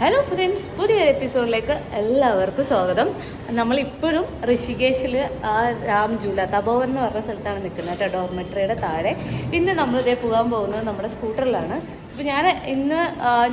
Hello friends പുതിയൊരു എപ്പിസോഡിലേക്ക് എല്ലാവർക്കും സ്വാഗതം. നമ്മളിപ്പോഴും ഋഷികേശിൽ ആ രാം ജൂല തപോവൻ എന്ന് പറഞ്ഞ സ്ഥലത്താണ് നിൽക്കുന്നത് കേട്ടോ ഡോർമെട്രിയുടെ താഴെ. ഇന്ന് നമ്മളിതേ പോകാൻ പോകുന്നത് നമ്മുടെ സ്കൂട്ടറിലാണ് അപ്പോൾ ഞാൻ ഇന്ന്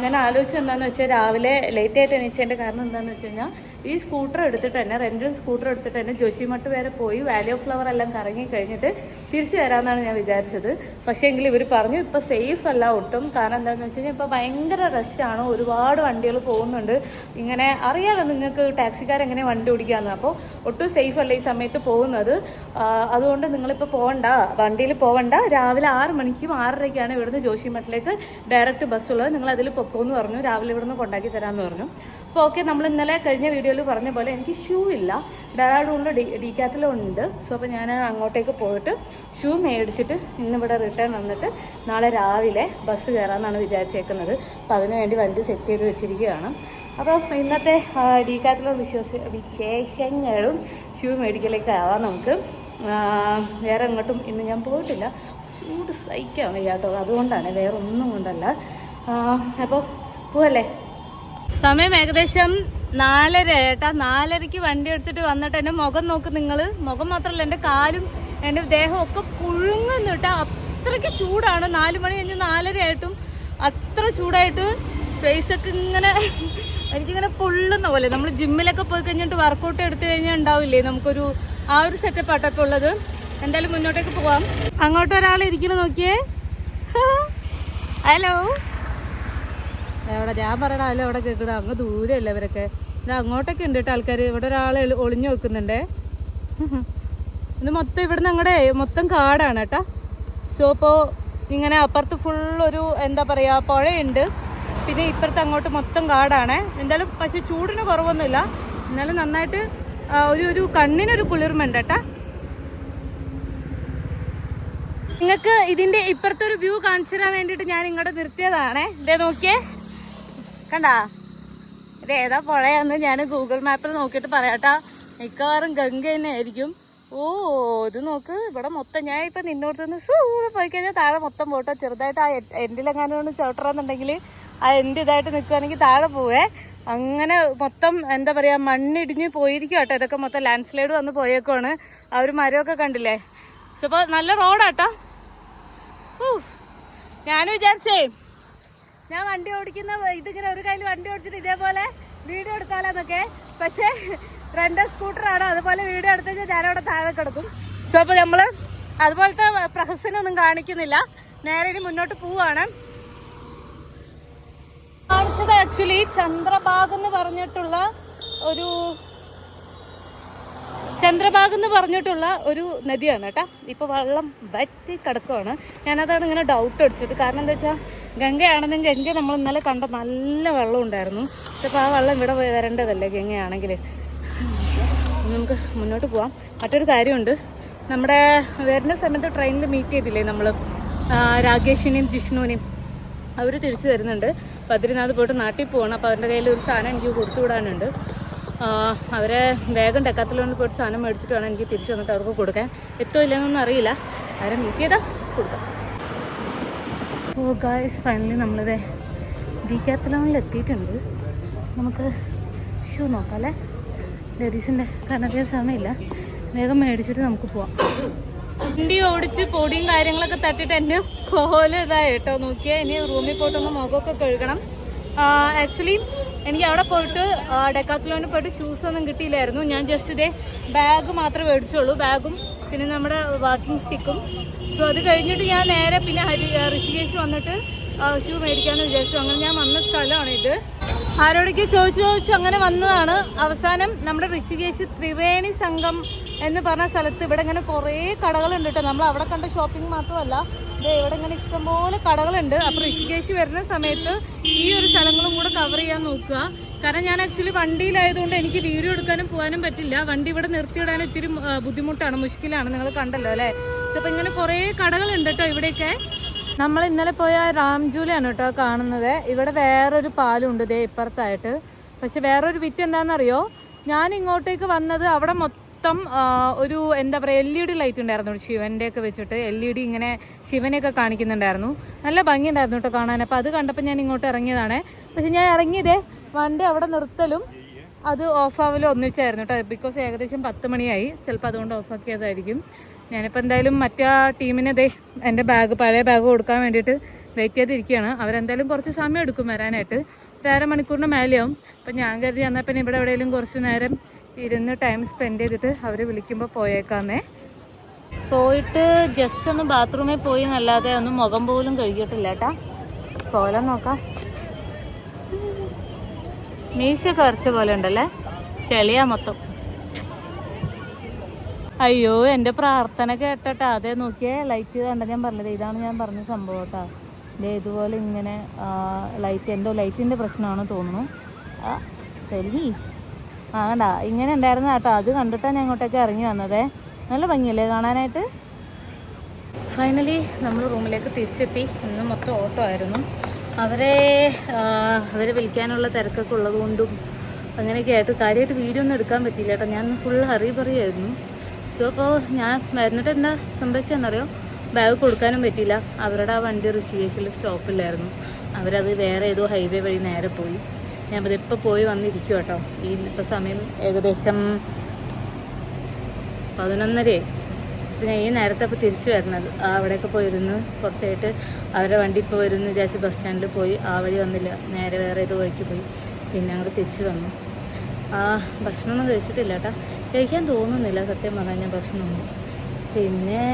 ഞാൻ ആലോചിച്ചത് എന്താണെന്ന് വെച്ചാൽ രാവിലെ ലേറ്റ് ആയിട്ട് എണീച്ചതിന്റെ കാരണം എന്താണെന്ന് വെച്ച് കഴിഞ്ഞാൽ ഈ സ്കൂട്ടർ എടുത്തിട്ട് തന്നെ റെന്റൽ സ്കൂട്ടർ എടുത്തിട്ട് തന്നെ ജോഷിമട്ട് വരെ പോയി വാലി ഓഫ് ഫ്ലവർ എല്ലാം കറങ്ങി കഴിഞ്ഞിട്ട് തിരിച്ചു വരാമെന്നാണ് ഞാൻ വിചാരിച്ചത്. പക്ഷേ എങ്കിൽ ഇവർ പറഞ്ഞു ഇപ്പോൾ സേഫ് അല്ല ഒട്ടും. കാരണം എന്താണെന്ന് വെച്ച് കഴിഞ്ഞാൽ ഇപ്പോൾ ഭയങ്കര റഷാണ് ഒരുപാട് വണ്ടികൾ പോകുന്നുണ്ട്. ഇങ്ങനെ അറിയാലോ നിങ്ങൾക്ക് ടാക്സിക്കാർ എങ്ങനെ വണ്ടി ഓടിക്കാമെന്ന് അപ്പോൾ ഒട്ടും സേഫ് അല്ല ഈ സമയത്ത് പോകുന്നത്. അതുകൊണ്ട് നിങ്ങളിപ്പോൾ പോകണ്ട വണ്ടിയിൽ പോകണ്ട രാവിലെ ആറ് മണിക്കും ആറരയ്ക്കാണ് ഇവിടുന്ന് ജോഷിമട്ടിലേക്ക് ഡയറക്റ്റ് ബസ്സുള്ളത് നിങ്ങൾ അതിൽ പൊക്കോന്ന് പറഞ്ഞു രാവിലെ ഇവിടുന്ന് കൊണ്ടാക്കി തരാമെന്ന് പറഞ്ഞു. അപ്പോൾ ഓക്കെ നമ്മൾ ഇന്നലെ കഴിഞ്ഞ വീഡിയോയിൽ പറഞ്ഞ പോലെ എനിക്ക് ഷൂ ഇല്ല. ഡെറാഡൂണിൽ ഡി ഡീക്കാത്തിലും ഉണ്ട്. സോ അപ്പോൾ ഞാൻ അങ്ങോട്ടേക്ക് പോയിട്ട് ഷൂ മേടിച്ചിട്ട് ഇന്നിവിടെ റിട്ടേൺ വന്നിട്ട് നാളെ രാവിലെ ബസ് കയറാമെന്നാണ് വിചാരിച്ചേക്കുന്നത്. അപ്പോൾ അതിനുവേണ്ടി വണ്ടി സെറ്റ് ചെയ്ത് വെച്ചിരിക്കുകയാണ്. അപ്പോൾ ഇന്നത്തെ ഡീക്കാത്തിലെ വിശ്വാസ വിശേഷങ്ങളും ഷൂ മേടിക്കലേക്ക് ആവാം നമുക്ക് വേറെ എങ്ങോട്ടും ഇന്ന് ഞാൻ പോയിട്ടില്ല. ചൂട് സഹിക്കാൻ വയ്യാട്ടോ. അതുകൊണ്ടാണ് വേറെ ഒന്നും കൊണ്ടല്ല അപ്പോൾ പോവല്ലേ? സമയം ഏകദേശം നാലര ഏട്ടാ. നാലരയ്ക്ക് വണ്ടി എടുത്തിട്ട് വന്നിട്ട് എന്റെ മുഖം നോക്ക് നിങ്ങൾ മുഖം മാത്രമല്ല എന്റെ കാലും എന്റെ ഒക്കെ പുഴുങ്ങുന്നു കേട്ടോ. അത്രയ്ക്ക് ചൂടാണ്. നാല് മണി കഴിഞ്ഞ് നാലര ആയിട്ടും അത്ര ചൂടായിട്ട് ഫേസൊക്കെ ഇങ്ങനെ എനിക്കിങ്ങനെ പൊള്ളുന്ന പോലെ. നമ്മൾ ജിമ്മിലൊക്കെ പോയി കഴിഞ്ഞിട്ട് വർക്കൗട്ട് എടുത്തു കഴിഞ്ഞാൽ ഉണ്ടാവില്ലേ? നമുക്കൊരു ആ ഒരു സെറ്റപ്പ് ആട്ടപ്പോൾ ഉള്ളത്. എന്തായാലും മുന്നോട്ടേക്ക് പോവാം. അങ്ങോട്ട് ഒരാൾ ഇരിക്കണം നോക്കിയേ. ഹലോ. എവിടെ ഞാൻ പറയണ അല്ല അവിടെ കേൾക്കണ അങ്ങ് ദൂരമല്ല ഇവരൊക്കെ. ഇവിടെ അങ്ങോട്ടൊക്കെ ഉണ്ട് കേട്ടോ ആൾക്കാർ ഇവിടെ ഒരാൾ ഒളിഞ്ഞു വെക്കുന്നുണ്ടേ ഇത് മൊത്തം ഇവിടുന്ന് അങ്ങടെ മൊത്തം കാടാണ് കേട്ടോ. സോ ഇപ്പോൾ ഇങ്ങനെ അപ്പുറത്ത് ഫുൾ ഒരു എന്താ പറയുക പുഴയുണ്ട്. പിന്നെ ഇപ്പുറത്ത് അങ്ങോട്ട് മൊത്തം കാടാണ്. എന്തായാലും പക്ഷെ ചൂടിന് കുറവൊന്നുമില്ല. എന്നാലും നന്നായിട്ട് ഒരു ഒരു കണ്ണിനൊരു കുളിർമയുണ്ട് കേട്ടാ. നിങ്ങൾക്ക് ഇതിന്റെ ഇപ്പുറത്തെ ഒരു വ്യൂ കാണിച്ചു തരാൻ വേണ്ടിട്ട് ഞാൻ ഇങ്ങോട്ട് നിർത്തിയതാണേ. ഇതേ നോക്കിയേ. കണ്ടാ? ഇത് ഏതാ പുഴയാന്ന് ഞാൻ ഗൂഗിൾ മാപ്പിൽ നോക്കിയിട്ട് പറയാട്ടാ. മിക്കവാറും ഗംഗ തന്നെ ആയിരിക്കും. ഓ ഇത് നോക്ക്. ഇവിടെ മൊത്തം ഞാൻ ഇപ്പൊ നിന്നോടത്തുനിന്ന് സൂ പോയി കഴിഞ്ഞാൽ താഴെ മൊത്തം പോട്ടോ ചെറുതായിട്ട് ആ എൻഡിലെങ്ങാനും ചവിട്ടറാന്നുണ്ടെങ്കിൽ ആ എൻഡ് ഇതായിട്ട് നിൽക്കുകയാണെങ്കിൽ താഴെ പോവേ. അങ്ങനെ മൊത്തം എന്താ പറയാ മണ്ണിടിഞ്ഞ് പോയിരിക്കും കേട്ടോ. ഇതൊക്കെ മൊത്തം ലാൻഡ് സ്ലൈഡ് വന്ന് പോയേക്കുവാണ്. ആ ഒരു മരമൊക്കെ കണ്ടില്ലേ? അപ്പോൾ നല്ല റോഡാട്ടോ. ഞാൻ വിചാരിച്ചേ ഞാൻ വണ്ടി ഓടിക്കുന്ന ഇതിങ്ങനെ ഒരു കയ്യിൽ വണ്ടി ഓടിച്ചിട്ട് ഇതേപോലെ വീഡിയോ എടുത്താലെന്നൊക്കെ. പക്ഷേ രണ്ട് സ്കൂട്ടറാണ് അതുപോലെ വീഡിയോ എടുത്തു കഴിഞ്ഞാൽ ഞാനവിടെ താഴെ കിടക്കും. സോ അപ്പോൾ നമ്മൾ അതുപോലത്തെ പ്രഹസനൊന്നും കാണിക്കുന്നില്ല. നേരെ ഇനി മുന്നോട്ട് പോവാണ്. കാണിച്ചത് ആക്ച്വലി ചന്ദ്രഭാഗ് എന്ന് പറഞ്ഞിട്ടുള്ള ഒരു ചന്ദ്രബാഗ് എന്ന് പറഞ്ഞിട്ടുള്ള ഒരു നദിയാണ് കേട്ടോ. ഇപ്പോൾ വെള്ളം വറ്റി കിടക്കുവാണ്. ഞാനതാണ് ഇങ്ങനെ ഡൗട്ട് അടിച്ചത്. കാരണം എന്താ വെച്ചാൽ ഗംഗയാണെന്നെങ്കിൽ ഗംഗ നമ്മൾ ഇന്നലെ കണ്ട നല്ല വെള്ളം ഉണ്ടായിരുന്നു. അപ്പോൾ ആ വെള്ളം ഇവിടെ വരേണ്ടതല്ലേ ഗംഗയാണെങ്കിൽ? നമുക്ക് മുന്നോട്ട് പോവാം. മറ്റൊരു കാര്യമുണ്ട്. നമ്മുടെ വരുന്ന സമയത്ത് ട്രെയിനിൽ മീറ്റ് ചെയ്തില്ലേ നമ്മൾ രാകേഷിനെയും ജിഷ്ണുവിനെയും. അവർ തിരിച്ചു വരുന്നുണ്ട്. ബദ്രിനാഥ് പോയിട്ട് നാട്ടിൽ പോകണം അപ്പോൾ അവരുടെ കയ്യിൽ ഒരു സാധനം എനിക്ക് കൊടുത്തു വിടാനുണ്ട് അവരെ വേഗം ഡെക്കാത്തലോണിൽ പോയിട്ട് സാധനം മേടിച്ചിട്ട് വേണം എനിക്ക് തിരിച്ചു വന്നിട്ട് അവർക്ക് കൊടുക്കാൻ. എത്തോ ഇല്ലെന്നൊന്നും അറിയില്ല. അവരെ മീറ്റ് ചെയ്താൽ കൊടുക്കാം. ഓ ഗായ്സ് ഫൈനലി നമ്മളിത് ഡീക്കാത്തലോണിൽ എത്തിയിട്ടുണ്ട്. നമുക്ക് ഷൂ നോക്കാം അല്ലേ? ലേഡീസിന്റെ കാരണം സമയമില്ല. വേഗം മേടിച്ചിട്ട് നമുക്ക് പോവാം. വണ്ടി ഓടിച്ച് പൊടിയും കാര്യങ്ങളൊക്കെ തട്ടിട്ട് എന്നെ കോൽ ഇതായി കേട്ടോ. നോക്കിയാൽ ഇനി റൂമിൽ പോയിട്ടൊന്ന് മുഖമൊക്കെ കഴുകണം. ആക്ച്വലി എനിക്ക് അവിടെ പോയിട്ട് ഡെക്കാത്തലോണിൽ പോയിട്ട് ഷൂസ് ഒന്നും കിട്ടിയില്ലായിരുന്നു. ഞാൻ ജസ്റ്റ് ഇതേ ബാഗ് മാത്രമേ മേടിച്ചുള്ളൂ. ബാഗും പിന്നെ നമ്മുടെ വാക്കിംഗ് സ്റ്റിക്കും സോ അത് കഴിഞ്ഞിട്ട് ഞാൻ നേരെ പിന്നെ ഹരി ഋഷികേശ് വന്നിട്ട് ഷൂ മേടിക്കാമെന്ന് വിചാരിച്ചു. അങ്ങനെ ഞാൻ വന്ന സ്ഥലമാണ് ഇത്. ആരോടൊക്കെ ചോദിച്ചു ചോദിച്ചു അങ്ങനെ വന്നതാണ്. അവസാനം നമ്മുടെ ഋഷികേശ് ത്രിവേണി സംഘം എന്ന് പറഞ്ഞ സ്ഥലത്ത് ഇവിടെ ഇങ്ങനെ കുറേ കടകളുണ്ട് കേട്ടോ. നമ്മൾ അവിടെ കണ്ട ഷോപ്പിംഗ് മാത്രമല്ല. ഇവിടെ ഇങ്ങനെ ഇഷ്ടംപോലെ കടകളുണ്ട്. അപ്പൊ ഋഷികേശ് വരുന്ന സമയത്ത് ഈ ഒരു സ്ഥലങ്ങളും കൂടെ കവർ ചെയ്യാൻ നോക്കുക. കാരണം ഞാൻ ആക്ച്വലി വണ്ടിയിലായതുകൊണ്ട് എനിക്ക് വീഡിയോ എടുക്കാനും പോകാനും പറ്റില്ല. വണ്ടി ഇവിടെ നിർത്തിയിടാൻ ഒത്തിരി ബുദ്ധിമുട്ടാണ് മുഷ്കിലാണ്. നിങ്ങൾ കണ്ടല്ലോ അല്ലേ? അപ്പൊ ഇങ്ങനെ കുറേ കടകളുണ്ട് കേട്ടോ ഇവിടെയൊക്കെ. നമ്മൾ ഇന്നലെ പോയ രാംജൂലിയാണ് കേട്ടോ കാണുന്നത്. ഇവിടെ വേറൊരു പാലുണ്ട് ദേ ഇപ്പുറത്തായിട്ട്. പക്ഷെ വേറൊരു വിറ്റ് എന്താണെന്നറിയോ? ഞാൻ ഇങ്ങോട്ടേക്ക് വന്നത് അവിടെ മൊത്തം ആ, ഒരു എന്താ പറയുക എൽ ഇ ഡി ലൈറ്റ് ഉണ്ടായിരുന്നു ശിവന്റെ ഒക്കെ വെച്ചിട്ട്. എൽ ഇ ഡി ഇങ്ങനെ ശിവനെയൊക്കെ കാണിക്കുന്നുണ്ടായിരുന്നു. നല്ല ഭംഗിയുണ്ടായിരുന്നു കേട്ടോ കാണാൻ. അപ്പോൾ അത് കണ്ടപ്പോൾ ഞാൻ ഇങ്ങോട്ട് ഇറങ്ങിയതാണ്. പക്ഷെ ഞാൻ ഇറങ്ങിയതേ വണ്ടി അവിടെ നിർത്തലും അത് ഓഫാവലും ഒന്നിച്ചായിരുന്നു കേട്ടോ. ബിക്കോസ് ഏകദേശം പത്ത് മണിയായി. ചിലപ്പോൾ അതുകൊണ്ട് ഓഫാക്കിയതായിരിക്കും ഞാനിപ്പോൾ എന്തായാലും മറ്റേ ടീമിനെ ദേ എന്റെ ബാഗ് പഴയ ബാഗ് കൊടുക്കാൻ വേണ്ടിയിട്ട് വെയിറ്റ് ചെയ്തിരിക്കുകയാണ്. അവരെന്തായാലും കുറച്ച് സമയം എടുക്കും വരാനായിട്ട്. ഒരു അരമണിക്കൂറിന് മേലെയാവും. അപ്പം ഞാൻ കരുതി എന്നാൽ പിന്നെ ഇവിടെ എവിടെയെങ്കിലും കുറച്ച് നേരം ഇരുന്ന് ടൈം സ്പെൻഡ് ചെയ്തിട്ട് അവർ വിളിക്കുമ്പോൾ പോയേക്കാന്നേ. പോയിട്ട് ജസ്റ്റ് ഒന്ന് ബാത്റൂമിൽ പോയി എന്നല്ലാതെ ഒന്ന് മുഖം പോലും കഴുകിയിട്ടില്ല കേട്ടാ കോലം നോക്കാം. മീശ കറച്ച പോലെ ഉണ്ടല്ലേ? ചെളിയാ മൊത്തം. അയ്യോ എന്റെ പ്രാർത്ഥന കേട്ടട്ടാ. അതേ നോക്കിയേ ലൈറ്റ് കണ്ട ഞാൻ പറഞ്ഞത്. ഇതാണ് ഞാൻ പറഞ്ഞ സംഭവം കേട്ടാ ദേ ഇതുപോലെ ഇങ്ങനെ ലൈറ്റ് എന്തോ ലൈറ്റിന്റെ പ്രശ്നമാണ് തോന്നുന്നു. ആ തെലുങ്ങി ആ കണ്ട ഇങ്ങനെ ഉണ്ടായിരുന്ന കേട്ടോ. അത് കണ്ടിട്ടാണ് ഞാൻ ഇങ്ങോട്ടേക്ക് ഇറങ്ങി വന്നതേ. നല്ല ഭംഗിയല്ലേ കാണാനായിട്ട്? ഫൈനലി നമ്മൾ റൂമിലേക്ക് തിരിച്ചെത്തി. ഇന്ന് മൊത്തം ഓട്ടോ ആയിരുന്നു. അവരെ അവരെ വിളിക്കാനുള്ള തിരക്കൊക്കെ ഉള്ളതുകൊണ്ടും അങ്ങനെയൊക്കെ ആയിട്ട് കാര്യമായിട്ട് വീഡിയോ ഒന്നും എടുക്കാൻ പറ്റിയില്ല കേട്ടോ. ഞാൻ ഫുൾ ഹറി പറയായിരുന്നു സോ അപ്പോൾ ഞാൻ വരുന്നിട്ട് എന്താ സംഭവിച്ചതെന്നറിയോ? ബാഗ് കൊടുക്കാനും പറ്റിയില്ല. അവരുടെ ആ വണ്ടി ഋഷികേശിൽ സ്റ്റോപ്പില്ലായിരുന്നു അവരത് വേറെ ഏതോ ഹൈവേ വഴി നേരെ പോയി. ഞാൻ ഇപ്പോൾ പോയി വന്നിരിക്കും കേട്ടോ ഈ ഇപ്പോൾ സമയം ഏകദേശം പതിനൊന്നരയായി പിന്നെ ഈ നേരത്തെ അപ്പോൾ തിരിച്ചു വരണത്. അവിടെയൊക്കെ പോയിരുന്നു കുറച്ചായിട്ട് അവരുടെ വണ്ടി ഇപ്പോൾ വരുന്നു വിചാരിച്ച് ബസ് സ്റ്റാൻഡിൽ പോയി. ആ വഴി വന്നില്ല. നേരെ വേറെ ഏതോ വഴിക്ക് പോയി. പിന്നെ അങ്ങോട്ട് തിരിച്ചു വന്നു. ആ ഭക്ഷണമൊന്നും കഴിച്ചിട്ടില്ല കേട്ടോ കഴിക്കാൻ തോന്നുന്നില്ല സത്യം പറഞ്ഞാൽ ഭക്ഷണമൊന്നും. പിന്നെ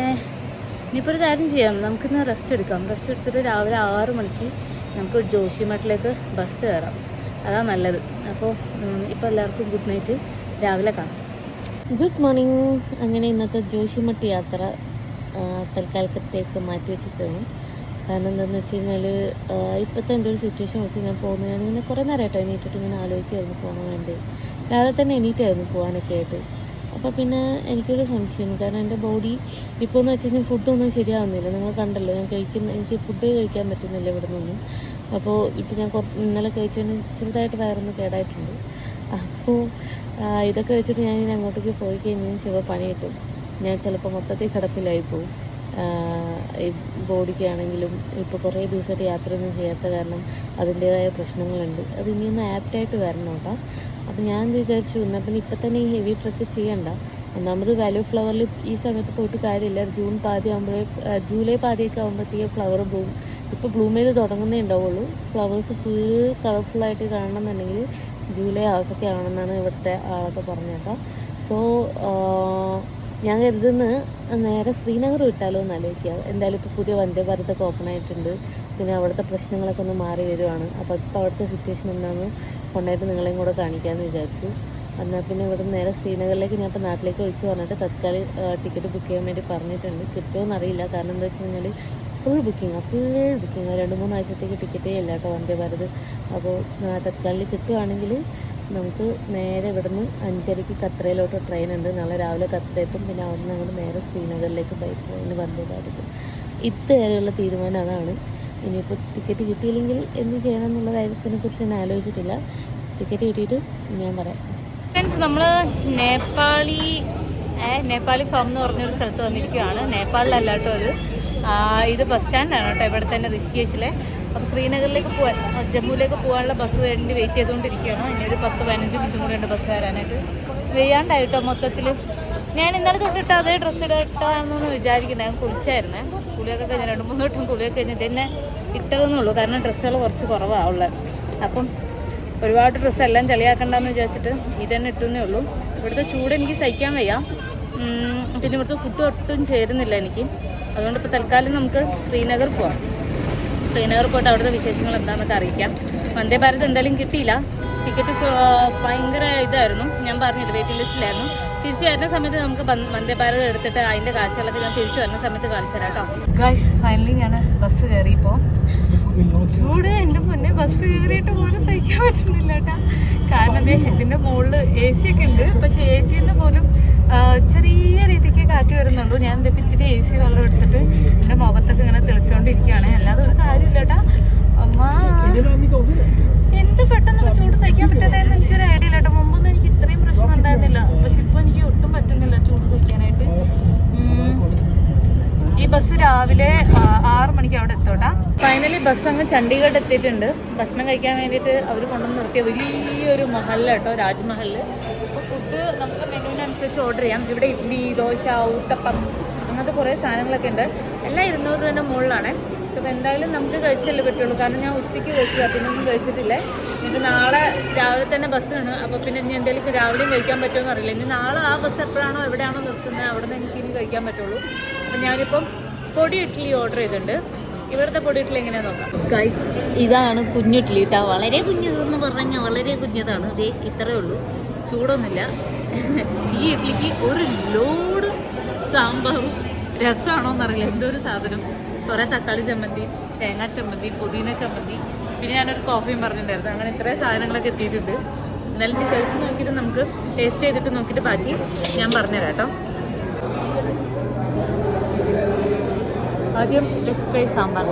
ഇനിയിപ്പോൾ ഒരു കാര്യം ചെയ്യാം. നമുക്കിന്ന് റെസ്റ്റ് എടുക്കാം. റെസ്റ്റ് എടുത്തിട്ട് രാവിലെ ആറ് മണിക്ക് നമുക്ക് ജോഷിമഠിലേക്ക് ബസ് കയറാം. അതാണ് നല്ലത്. അപ്പോൾ ഇപ്പോൾ എല്ലാവർക്കും ഗുഡ് നൈറ്റ് രാവിലെ കാണാം. ഗുഡ് മോർണിംഗ് അങ്ങനെ ഇന്നത്തെ ജോഷിമട്ട് യാത്ര തൽക്കാലത്തേക്ക് മാറ്റി വെച്ചിട്ടാണ് കാരണം എന്താണെന്ന് വെച്ച് കഴിഞ്ഞാൽ ഇപ്പോഴത്തെ എന്റെ ഒരു സിറ്റുവേഷൻ വെച്ച് ഞാൻ പോകുന്നത് ഞാനിങ്ങനെ കുറേ നേരമായിട്ടോ എണീറ്റിട്ട് ഇങ്ങനെ ആലോചിക്കുമായിരുന്നു പോകാൻ വേണ്ടി. രാവിലെ തന്നെ എണീറ്റായിരുന്നു പോകാനൊക്കെ ആയിട്ട്. അപ്പോൾ പിന്നെ എനിക്കൊരു സംശയം കാരണം എന്റെ ബോഡി ഇപ്പോൾ എന്ന് വെച്ച് കഴിഞ്ഞാൽ ഫുഡൊന്നും ശരിയാവുന്നില്ല. നിങ്ങൾ കണ്ടല്ലോ ഞാൻ കഴിക്കുന്ന എനിക്ക് ഫുഡ് കഴിക്കാൻ പറ്റുന്നില്ല ഇവിടെ നിന്നും അപ്പോൾ ഇപ്പോൾ ഞാൻ കുറ ഇന്നലെ കഴിച്ചതിന് ചെറുതായിട്ട് വയറൊന്ന് കേടായിട്ടുണ്ട്. അപ്പോൾ ഇതൊക്കെ വെച്ചിട്ട് ഞാൻ അങ്ങോട്ടേക്ക് പോയി കഴിഞ്ഞാൽ ചിലപ്പോൾ പണി കിട്ടും. ഞാൻ ചിലപ്പോൾ മൊത്തത്തിൽ കിടപ്പിലായി പോകും ബോഡിക്കാണെങ്കിലും ഇപ്പോൾ കുറേ ദിവസമായിട്ട് യാത്രയൊന്നും ചെയ്യാത്ത കാരണം അതിന്റേതായ പ്രശ്നങ്ങളുണ്ട്. അത് ഇനിയൊന്ന് ആപ്റ്റായിട്ട് വരണം കേട്ടോ. അപ്പോൾ ഞാൻ വിചാരിച്ചു എന്നാൽ പിന്നെ ഇപ്പം തന്നെ ഈ ഹെവി ട്രക്ക് ചെയ്യണ്ട. ഒന്നാമത് വാല്യൂ ഫ്ലവറിൽ ഈ സമയത്ത് പോയിട്ട് കാര്യമില്ല. ജൂൺ പാതി ആകുമ്പോഴേ ജൂലൈ പാതിയൊക്കെ ആകുമ്പോഴത്തേക്ക് ഫ്ലവർ ബ്ലൂം ഇപ്പോൾ ബ്ലൂം ചെയ്ത് തുടങ്ങുന്നേ ഉണ്ടാവുള്ളൂ. ഫ്ലവേഴ്സ് ഫുൾ കളർഫുള്ളായിട്ട് കാണണമെന്നുണ്ടെങ്കിൽ ജൂലൈ ആകത്തൊക്കെ ആണെന്നാണ് ഇവിടുത്തെ ആളൊക്കെ പറഞ്ഞത് കേട്ടോ സോ ഞാൻ കരുതുന്ന നേരെ ശ്രീനഗർ വിട്ടാലോ എന്ന് ആലോചിക്കുക. എന്തായാലും ഇപ്പോൾ പുതിയ വന്ദേ ഭാരതൊക്കെ ഓപ്പൺ ആയിട്ടുണ്ട്. പിന്നെ അവിടുത്തെ പ്രശ്നങ്ങളൊക്കെ ഒന്ന് മാറി വരുവാണ്. അപ്പോൾ ഇപ്പോൾ അവിടുത്തെ സിറ്റുവേഷൻ എന്താണെന്ന് കൊണ്ടായിട്ട് നിങ്ങളെയും കൂടെ കാണിക്കാമെന്ന് വിചാരിച്ചു. എന്നാൽ പിന്നെ ഇവിടെ നേരെ ശ്രീനഗറിലേക്ക് ഞാൻ ഇപ്പോൾ നാട്ടിലേക്ക് വിളിച്ച് പറഞ്ഞിട്ട് തത്കാലം ടിക്കറ്റ് ബുക്ക് ചെയ്യാൻ വേണ്ടി പറഞ്ഞിട്ടുണ്ട്. കിട്ടുമോ എന്നറിയില്ല കാരണം എന്താ വെച്ച് കഴിഞ്ഞാൽ ഫുൾ ബുക്കിംഗ് ഫുൾ ബുക്കിംഗ് രണ്ട് മൂന്ന് ആഴ്ചത്തേക്ക് ടിക്കറ്റേ ഇല്ല കേട്ടോ വന്ദേ ഭാരത് അപ്പോൾ തത്കാലിൽ കിട്ടുവാണെങ്കിൽ നമുക്ക് നേരെ ഇവിടുന്ന് അഞ്ചരയ്ക്ക് കത്രയിലോട്ട് ട്രെയിൻ ഉണ്ട്. നാളെ രാവിലെ കത്ര എത്തും. പിന്നെ അവിടെ നിന്ന് അങ്ങോട്ട് നേരെ ശ്രീനഗറിലേക്ക് ബൈ ട്രെയിൻ വന്ദേ ഭാരത് ഇതുവരെയുള്ള തീരുമാനം അതാണ്. ഇനിയിപ്പോൾ ടിക്കറ്റ് കിട്ടിയില്ലെങ്കിൽ എന്ത് ചെയ്യണം എന്നുള്ള കാര്യത്തിനെ കുറിച്ച് ഞാൻ ആലോചിച്ചിട്ടില്ല. ടിക്കറ്റ് കിട്ടിയിട്ട് ഞാൻ പറയാം. ഫ്രണ്ട്സ് നമ്മൾ നേപ്പാളി നേപ്പാളി ഫാം എന്ന് പറഞ്ഞൊരു സ്ഥലത്ത് വന്നിരിക്കുകയാണ് നേപ്പാളിലല്ല കേട്ടോ ആ, ഇത് ബസ് സ്റ്റാൻഡാണ് കേട്ടോ. ഇവിടെ തന്നെ ഋഷികേശിലെ. അപ്പോൾ ശ്രീനഗറിലേക്ക് പോകാൻ ജമ്മുവിലേക്ക് പോകാനുള്ള ബസ് വേണ്ടി വെയിറ്റ് ചെയ്തുകൊണ്ടിരിക്കുകയാണ്. ഇനി ഒരു പത്ത് പതിനഞ്ച് മിനിറ്റ് കൂടെ ഉണ്ട് ബസ് വരാനായിട്ട്. വെയ്യാണ്ടായിട്ടോ മൊത്തത്തിൽ ഞാൻ ഇന്നലെ തൊട്ടിട്ട് അതേ ഡ്രസ്സ് ഇടട്ടാണെന്ന് വിചാരിക്കുന്നത് ഞാൻ കുളിച്ചായിരുന്നേ. കുളിയൊക്കെ കഴിഞ്ഞ് രണ്ട് മൂന്ന് വട്ടം കുളിയൊക്കെ കഴിഞ്ഞ് ഇതന്നെ ഇട്ടതെന്നുള്ളൂ കാരണം ഡ്രസ്സുകൾ കുറച്ച് കുറവാണ് ഉള്ളത് അപ്പം ഒരുപാട് ഡ്രസ്സ് എല്ലാം ചെളിയാക്കണ്ടെന്ന് വിചാരിച്ചിട്ട് ഇതന്നെ ഇട്ടുന്നേ ഉള്ളൂ. ഇവിടുത്തെ ചൂട് എനിക്ക് സഹിക്കാൻ വയ്യ. പിന്നെ ഇവിടുത്തെ ഫുഡ് ഒട്ടും ചേരുന്നില്ല എനിക്ക്. അതുകൊണ്ട് ഇപ്പോൾ തൽക്കാലം നമുക്ക് ശ്രീനഗർ പോവാം. ശ്രീനഗർ പോയിട്ട് അവിടുത്തെ വിശേഷങ്ങൾ എന്താണെന്നൊക്കെ അറിയിക്കാം. വന്ദേ ഭാരത് എന്തായാലും കിട്ടിയില്ല. ടിക്കറ്റ് ഭയങ്കര ഇതായിരുന്നു. ഞാൻ പറഞ്ഞില്ല വെയിറ്റിംഗ് ലിസ്റ്റിലായിരുന്നു തിരിച്ചു വരുന്ന സമയത്ത് നമുക്ക് വന്- വന്ദേ ഭാരത് എടുത്തിട്ട് അതിന്റെ കാഴ്ചകളൊക്കെ ഞാൻ തിരിച്ചു വരുന്ന സമയത്ത് കാണിച്ചു തരാം കേട്ടോ. ഗൈസ് ഫൈനലി ഞാൻ ബസ് കയറിയപ്പോൾ ചൂട് എന്റെ മുന്നേ ബസ് കയറിയിട്ട് പോലും സഹിക്കാൻ പറ്റുന്നില്ല കേട്ടാ. കാരണം ഇതിന്റെ മുകളിൽ എ സി ഒക്കെ ഉണ്ട്. പക്ഷെ എ സിന്ന് പോലും ചെറിയ രീതിക്ക് കാറ്റ് വരുന്നുള്ളൂ ഞാൻ ഇതിപ്പോൾ ഇത്തിരി എ സി വെള്ളം എടുത്തിട്ട് എന്റെ മുഖത്തൊക്കെ ഇങ്ങനെ തെളിച്ചുകൊണ്ടിരിക്കുകയാണ് അല്ലാതെ ഒരു കാര്യമില്ല കേട്ടാ അമ്മ എന്ത് പെട്ടെന്ന് ചൂട് സഹിക്കാൻ പറ്റാതായിരുന്നു എനിക്കൊരു ഐഡിയ ഇല്ല കേട്ടോ മുമ്പൊന്നും എനിക്ക് ഇത്രയും പ്രശ്നം ഉണ്ടായിരുന്നില്ല പക്ഷെ ഇപ്പൊ എനിക്ക് ഒട്ടും പറ്റുന്നില്ല ചൂട് സഹിക്കാനായിട്ട് ഉം. ഈ ബസ് രാവിലെ ആറു മണിക്ക് അവിടെ എത്തോട്ടാ. ഫൈനലി ബസ് അങ്ങ് ചണ്ഡീഗഡ് എത്തിയിട്ടുണ്ട്. ഭക്ഷണം കഴിക്കാൻ വേണ്ടിയിട്ട് അവർ കൊണ്ടുവന്ന് നിർത്തിയ വലിയൊരു മഹൽ കേട്ടോ രാജ്മഹലിൽ അപ്പോൾ ഫുഡ് നമുക്ക് മെനുവിനനുസരിച്ച് ഓർഡർ ചെയ്യാം. ഇവിടെ ഇഡ്ഡലി ദോശ ഊട്ടപ്പം അങ്ങനത്തെ കുറേ സാധനങ്ങളൊക്കെ ഉണ്ട്. എല്ലാം ഇരുന്നൂറ് രൂപേന്റെ മുകളിലാണ്. അപ്പോൾ എന്തായാലും നമുക്ക് കഴിച്ചല്ലേ പറ്റുള്ളൂ. കാരണം ഞാൻ ഉച്ചയ്ക്ക് കഴിച്ചു അതിനൊന്നും കഴിച്ചിട്ടില്ല. ഇനി നാളെ രാവിലെ തന്നെ ബസ്സാണ് അപ്പോൾ പിന്നെ ഇനി എന്തെങ്കിലും ഇപ്പോൾ രാവിലെയും കഴിക്കാൻ പറ്റുമെന്ന് അറിയില്ല. ഇനി നാളെ ആ ബസ് എപ്പോഴാണോ എവിടെയാണോ നിർത്തുന്നത് അവിടെ നിന്ന് എനിക്ക് ഇനി കഴിക്കാൻ പറ്റുള്ളൂ. അപ്പം ഞാനിപ്പം പൊടി ഇഡ്ഡലി ഓർഡർ ചെയ്തിട്ടുണ്ട്. ഇവിടുത്തെ പൊടി ഇഡ്ഡലി എങ്ങനെയാണെന്ന് നോക്കാം. ഗൈസ് ഇതാണ് കുഞ്ഞു ഇഡ്ഡലി കേട്ടോ വളരെ കുഞ്ഞതെന്ന് പറഞ്ഞാൽ വളരെ കുഞ്ഞതാണ്. ഇതേ ഇത്രയേ ഉള്ളൂ. ചൂടൊന്നുമില്ല. ഈ ഇഡ്ഡലിക്ക് ഒരു ലോഡ് സാമ്പാറും രസമാണോ എന്നറിയില്ല എന്തോ ഒരു സാധനം. കുറേ തക്കാളി ചമ്മന്തി തേങ്ങാ ചമ്മന്തി പുതിന ചമ്മന്തി. പിന്നെ ഞാനൊരു കോഫിയും പറഞ്ഞിട്ടുണ്ടായിരുന്നു. അങ്ങനെ ഇത്രയും സാധനങ്ങളൊക്കെ എത്തിയിട്ടുണ്ട്. എന്നാലും ഇനി നോക്കിയിട്ട് നമുക്ക് ടേസ്റ്റ് ചെയ്തിട്ട് നോക്കിയിട്ട് ബാക്കി ഞാൻ പറഞ്ഞുതരാം കേട്ടോ. ആദ്യം let's fry sambar.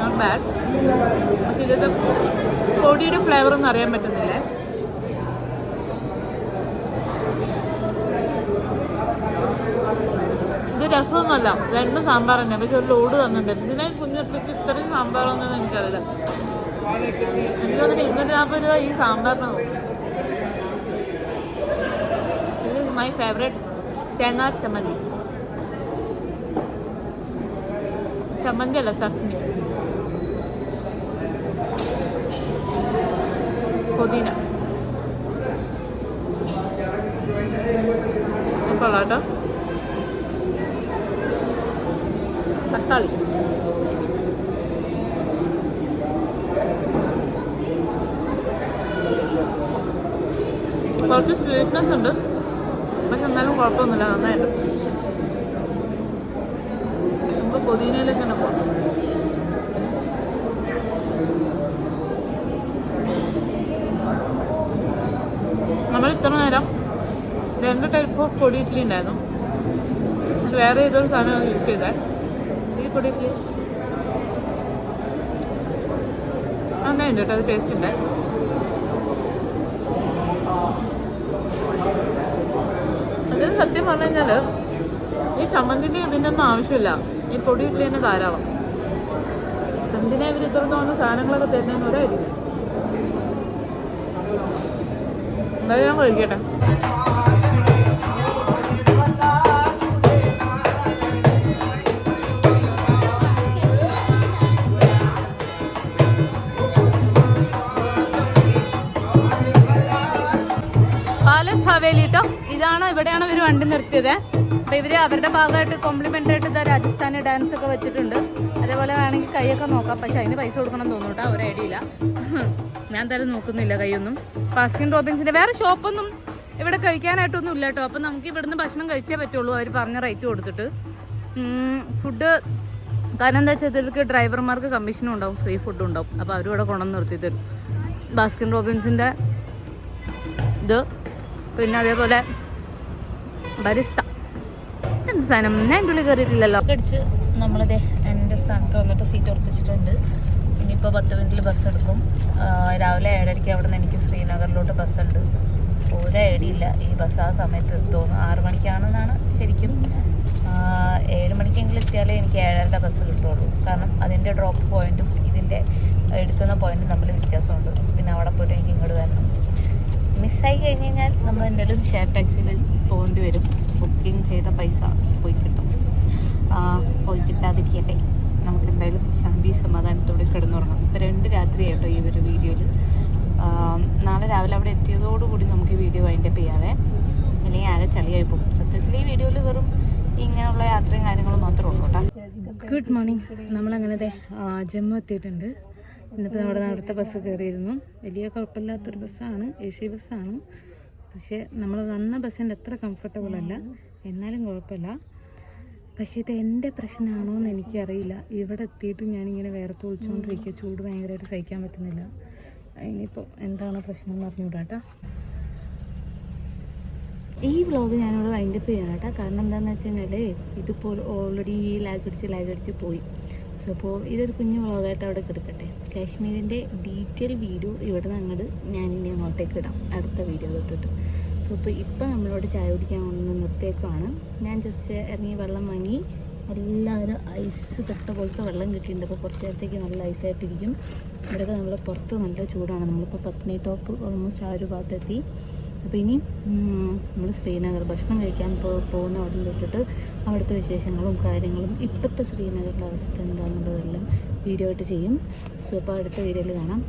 Not bad പക്ഷെ ഇതിന്റെ പൊടിയുടെ ഫ്ലേവർ ഒന്നും അറിയാൻ പറ്റുന്നില്ല? രസമൊന്നുമല്ല. രണ്ട് സാമ്പാർ തന്നെ പക്ഷെ ഒരു ലോഡ് തന്നിട്ടുണ്ട്. ഇതിനെ കുഞ്ഞിട്ട് ഇത്രയും സാമ്പാറൊന്നും എനിക്കറിയില്ല. എനിക്ക് തോന്നുന്നു ഇരുന്നൂറ്റി നാൽപ്പത് രൂപ ഈ സാമ്പാറിന് ഇത് മൈ ഫേവറേറ്റ് തേങ്ങാ ചമ്മന്തി. ചമ്മന്തി അല്ല ചട്നി. പുതിന. കൊള്ളാട്ടോ തക്കാളി. കുറച്ച് സ്വീറ്റ്നെസ് ഉണ്ട്. പക്ഷെ എന്നാലും കുഴപ്പമൊന്നുമില്ല നന്നായിട്ട്. നമുക്ക് പുതിനയിലേക്ക് തന്നെ പോകാം നമ്മൾ ഇത്ര നേരം രണ്ട് ടൈപ്പ് ഓഫ് പൊടി ഇഡ്ഡലി ഉണ്ടായിരുന്നു. വേറെ ഏതൊരു സാധനം യൂസ് ചെയ്തത് പൊടി ഇഡ്ഡലി നന്നായിട്ടുണ്ട് കേട്ടോ അത് ടേസ്റ്റ് ഉണ്ട്. അതിന് സത്യം പറഞ്ഞു കഴിഞ്ഞാൽ ഈ ചമ്മന്തിന്റെ ഇതിന്റെ ആവശ്യമില്ല. ഈ പൊടി ഇഡ്ഡലി തന്നെ ധാരാളം. എന്തിനാ ഇവർ തോന്നുന്ന സാധനങ്ങളൊക്കെ തരുന്നതിന് ഒരേ ഐഡിയ എന്തായാലും ഞാൻ കഴിക്കട്ടെ. ഇതാണ് ഇവിടെയാണ് ഇവർ വണ്ടി നിർത്തിയത്? അപ്പൊ ഇവർ അവരുടെ ഭാഗമായിട്ട് കോംപ്ലിമെന്റ് ആയിട്ട് ഇതാ രാജസ്ഥാനി ഡാൻസ് ഒക്കെ വെച്ചിട്ടുണ്ട്. അതേപോലെ വേണമെങ്കിൽ കൈയൊക്കെ നോക്കാം പക്ഷെ അതിന് പൈസ കൊടുക്കണം തോന്നുന്നു കേട്ടോ ഒരു ഐഡിയ ഇല്ല. ഞാൻ എന്തായാലും നോക്കുന്നില്ല കൈയൊന്നും. പാസ്കിൻ റോബിൻസിന്റെ വേറെ ഷോപ്പൊന്നും ഇവിടെ കഴിക്കാനായിട്ടൊന്നും ഇല്ല കേട്ടോ. അപ്പൊ നമുക്ക് ഇവിടുന്ന് ഭക്ഷണം കഴിച്ചേ പറ്റുള്ളൂ അവർ പറഞ്ഞ റേറ്റ് കൊടുത്തിട്ട്. ഫുഡ് കാരണം എന്താ വെച്ചാൽ ഇതിലേക്ക് ഡ്രൈവർമാർക്ക് കമ്മീഷനും ഉണ്ടാവും ഫ്രീ ഫുഡും ഉണ്ടാവും. അപ്പോൾ അവരും ഇവിടെ കൊണ്ടുവന്ന് നിർത്തി തരും. ബാസ്കിൻ റോബിൻസിന്റെ ഇത്. പിന്നെ അതേപോലെ ബരിസ്ത എന്ത് സാധനം? ഞാൻ എന്റെ ഉള്ളിൽ കയറിയിട്ടില്ലല്ലോ അടിച്ച് നമ്മളിതേ എന്റെ സ്ഥാനത്ത് വന്നിട്ട് സീറ്റ് ഉറപ്പിച്ചിട്ടുണ്ട്. ഇനിയിപ്പോൾ പത്ത് മിനിറ്റിൽ ബസ് എടുക്കും. രാവിലെ ഏഴരയ്ക്ക് അവിടെ നിന്ന് എനിക്ക് ശ്രീനഗറിലോട്ട് ബസ്സുണ്ട് ഒരു ഐഡിയ ഇല്ല. ഈ ബസ് ആ സമയത്ത് തോന്നുന്നു ആറ് മണിക്കാണെന്നാണ് ശരിക്കും. ഏഴ് മണിക്കെങ്കിലും എത്തിയാലേ എനിക്ക് ഏഴരയുടെ ബസ് കിട്ടുള്ളൂ. കാരണം അതിന്റെ ഡ്രോപ്പ് പോയിന്റും ഇതിന്റെ എടുക്കുന്ന പോയിന്റും തമ്മിൽ വ്യത്യാസമുണ്ട്. പിന്നെ അവിടെ പോയിട്ട് എനിക്ക് ഇങ്ങോട്ട് വരണം. മിസ്സായി കഴിഞ്ഞ് കഴിഞ്ഞാൽ നമ്മൾ എന്തെങ്കിലും ഷെയർ ടാക്സിയിൽ പോകേണ്ടി വരും. ചെയ്ത പൈസ പോയി കിട്ടും. പോയി കിട്ടാതിരിക്കട്ടെ. നമുക്ക് എന്തായാലും ശാന്തി സമാധാനത്തോടെ കിടന്നുറങ്ങാം ഇപ്പം രണ്ട് രാത്രിയായിട്ടോ ഈ ഒരു വീഡിയോയിൽ നാളെ രാവിലെ അവിടെ എത്തിയതോടുകൂടി നമുക്ക് ഈ വീഡിയോ വൈൻഡപ്പ് ചെയ്യാവേ. അല്ലെങ്കിൽ ആകെ ചളിയായി പോകും. സത്യത്തിൽ ഈ വീഡിയോയിൽ വെറും ഇങ്ങനെയുള്ള യാത്രയും കാര്യങ്ങളും മാത്രമേ ഉള്ളൂ കേട്ടോ. ഗുഡ് മോർണിംഗ് നമ്മളങ്ങനെ ദേ, ആ, ജമ്മു എത്തിയിട്ടുണ്ട്. ഇന്നിപ്പോൾ നമ്മുടെ അടുത്ത ബസ് കയറിയിരുന്നു. വലിയ കുഴപ്പമില്ലാത്തൊരു ബസ്സാണ്. എ സി ബസ്സാണ്. പക്ഷേ നമ്മൾ വന്ന ബസ്സിന്റെ അത്ര കംഫർട്ടബിൾ അല്ല. എന്നാലും കുഴപ്പമില്ല. പക്ഷേ ഇത് എന്റെ പ്രശ്നമാണോ എന്ന് എനിക്കറിയില്ല. ഇവിടെ എത്തിയിട്ട് ഞാനിങ്ങനെ വേറെ ഒളിച്ചുകൊണ്ടിരിക്കുക ചൂട് ഭയങ്കരമായിട്ട് സഹിക്കാൻ പറ്റുന്നില്ല. ഇനിയിപ്പോൾ എന്താണ് പ്രശ്നം എന്ന് അറിഞ്ഞൂടാ കേട്ടോ ഈ വ്ളോഗ് ഞാനിവിടെ വൈൻഡപ്പ് ചെയ്യണം കേട്ടോ കാരണം എന്താണെന്ന് വെച്ച് കഴിഞ്ഞാൽ ഇതിപ്പോൾ ഓൾറെഡി ലാഗ് അടിച്ച് ലാഗ് അടിച്ച് പോയി. സോ അപ്പോൾ ഇതൊരു കുഞ്ഞു വ്ളോഗായിട്ട് അവിടെ കിടക്കട്ടെ. കാശ്മീരിന്റെ ഡീറ്റെയിൽ വീഡിയോ ഇവിടെ നിന്ന് അങ്ങോട്ട് ഞാൻ ഇനി അങ്ങോട്ടേക്ക് ഇടാം. അടുത്ത വീഡിയോ തൊട്ടിട്ട്. സോ ഇപ്പോൾ ഇപ്പം നമ്മളോട് ചായ കുടിക്കാൻ വന്ന് നിർത്തിയേക്കുവാണ്. ഞാൻ ജസ്റ്റ് ഇറങ്ങി വെള്ളം വാങ്ങി. എല്ലാവരും ഐസ് കെട്ട പോലത്തെ വെള്ളം കിട്ടിയിട്ടുണ്ട്. അപ്പോൾ കുറച്ച് നേരത്തേക്ക് നല്ല ഐസായിട്ടിരിക്കും ഇവിടെയൊക്കെ നമ്മൾ പുറത്ത് നല്ല ചൂടാണ്. നമ്മളിപ്പോൾ പത്നി ടോപ്പ് ഓൾമോസ്റ്റ് ആ ഒരു ഭാഗത്തെത്തി. അപ്പോൾ ഇനി നമ്മൾ ശ്രീനഗർ ഭക്ഷണം കഴിക്കാൻ പോകുന്ന അവിടെ തൊട്ടിട്ട് അവിടുത്തെ വിശേഷങ്ങളും കാര്യങ്ങളും ഇപ്പോഴത്തെ ശ്രീനഗറിന്റെ അവസ്ഥ എന്താണെന്നുള്ളതെല്ലാം വീഡിയോ ആയിട്ട് ചെയ്യും. സോ അപ്പോൾ അടുത്ത വീഡിയോയിൽ കാണാം.